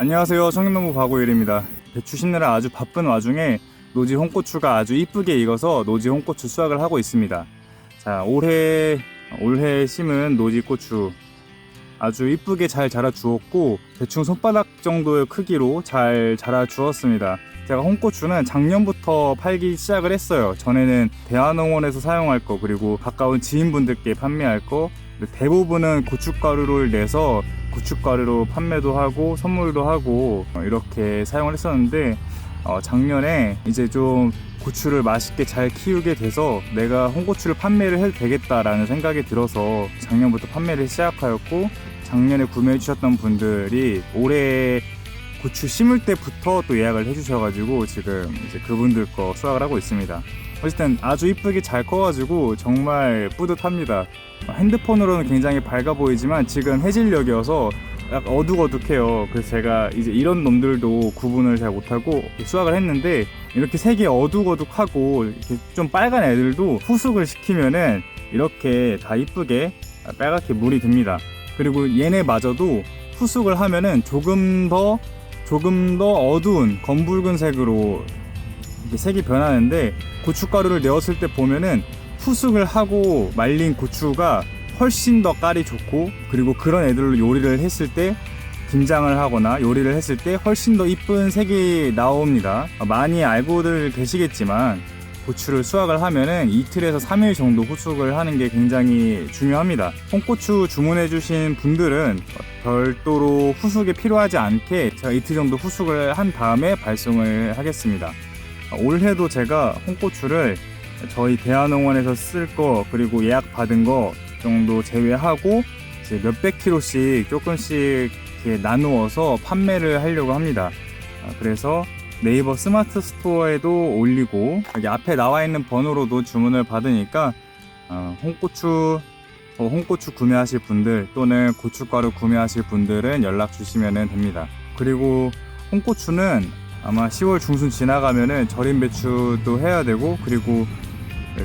안녕하세요. 청년농부 박우일입니다. 배추 심느라 아주 바쁜 와중에 노지 홍고추가 아주 이쁘게 익어서 노지 홍고추 수확을 하고 있습니다. 자, 올해 올해 심은 노지 고추 아주 이쁘게 잘 자라 주었고 대충 손바닥 정도의 크기로 잘 자라 주었습니다. 제가 홍고추는 작년부터 팔기 시작을 했어요. 전에는 대한농원에서 사용할 거 그리고 가까운 지인분들께 판매할 거 대부분은 고춧가루를 내서 고춧가루로 판매도 하고 선물도 하고 어, 이렇게 사용을 했었는데 어, 작년에 이제 좀 고추를 맛있게 잘 키우게 돼서 내가 홍고추를 판매를 해도 되겠다라는 생각이 들어서 작년부터 판매를 시작하였고 작년에 구매해 주셨던 분들이 올해 고추 심을 때부터 또 예약을 해 주셔가지고 지금 이제 그분들 거 수확을 하고 있습니다. 어쨌든 아주 이쁘게 잘 커가지고 정말 뿌듯합니다. 핸드폰으로는 굉장히 밝아 보이지만 지금 해질녘이어서 약간 어둑어둑해요. 그래서 제가 이제 이런 놈들도 구분을 잘 못하고 수확을 했는데 이렇게 색이 어둑어둑하고 이렇게 좀 빨간 애들도 후숙을 시키면은 이렇게 다 이쁘게 빨갛게 물이 듭니다. 그리고 얘네마저도 후숙을 하면은 조금 더 조금 더 어두운 검붉은 색으로 이렇게 색이 변하는데 고춧가루를 넣었을 때 보면은 후숙을 하고 말린 고추가 훨씬 더 깔이 좋고 그리고 그런 애들로 요리를 했을 때 김장을 하거나 요리를 했을 때 훨씬 더 이쁜 색이 나옵니다. 많이 알고들 계시겠지만 고추를 수확을 하면은 이틀에서 3일 정도 후숙을 하는 게 굉장히 중요합니다. 홍고추 주문해주신 분들은 별도로 후숙이 필요하지 않게 제가 이틀 정도 후숙을 한 다음에 발송을 하겠습니다. 올해도 제가 홍고추를 저희 대한농원에서 쓸 거 그리고 예약 받은 거 정도 제외하고 이제 몇백 킬로씩 조금씩 이렇게 나누어서 판매를 하려고 합니다. 아, 그래서 네이버 스마트 스토어에도 올리고 여기 앞에 나와 있는 번호로도 주문을 받으니까 어, 홍고추 어, 홍고추 구매하실 분들 또는 고춧가루 구매하실 분들은 연락 주시면 됩니다. 그리고 홍고추는 아마 10월 중순 지나가면은 절임 배추도 해야 되고 그리고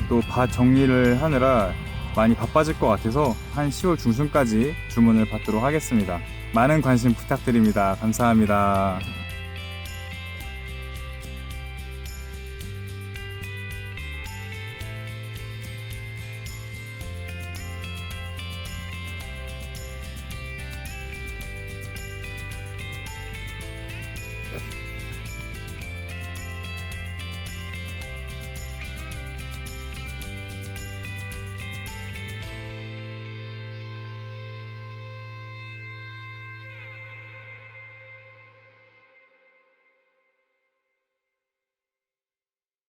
또 밭 정리를 하느라 많이 바빠질 것 같아서 한 10월 중순까지 주문을 받도록 하겠습니다. 많은 관심 부탁드립니다. 감사합니다.